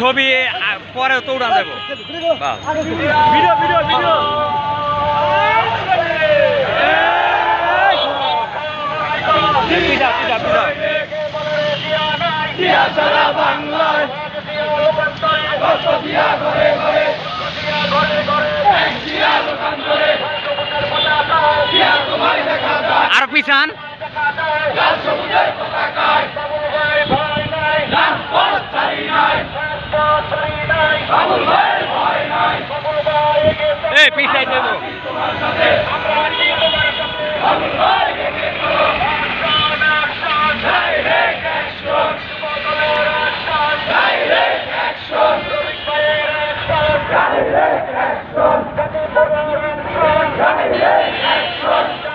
ছবি পরে তো উড়ান দেবো। Video video video. চান এই পিছাই দেব Direct action! Direct action!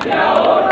Dia 8.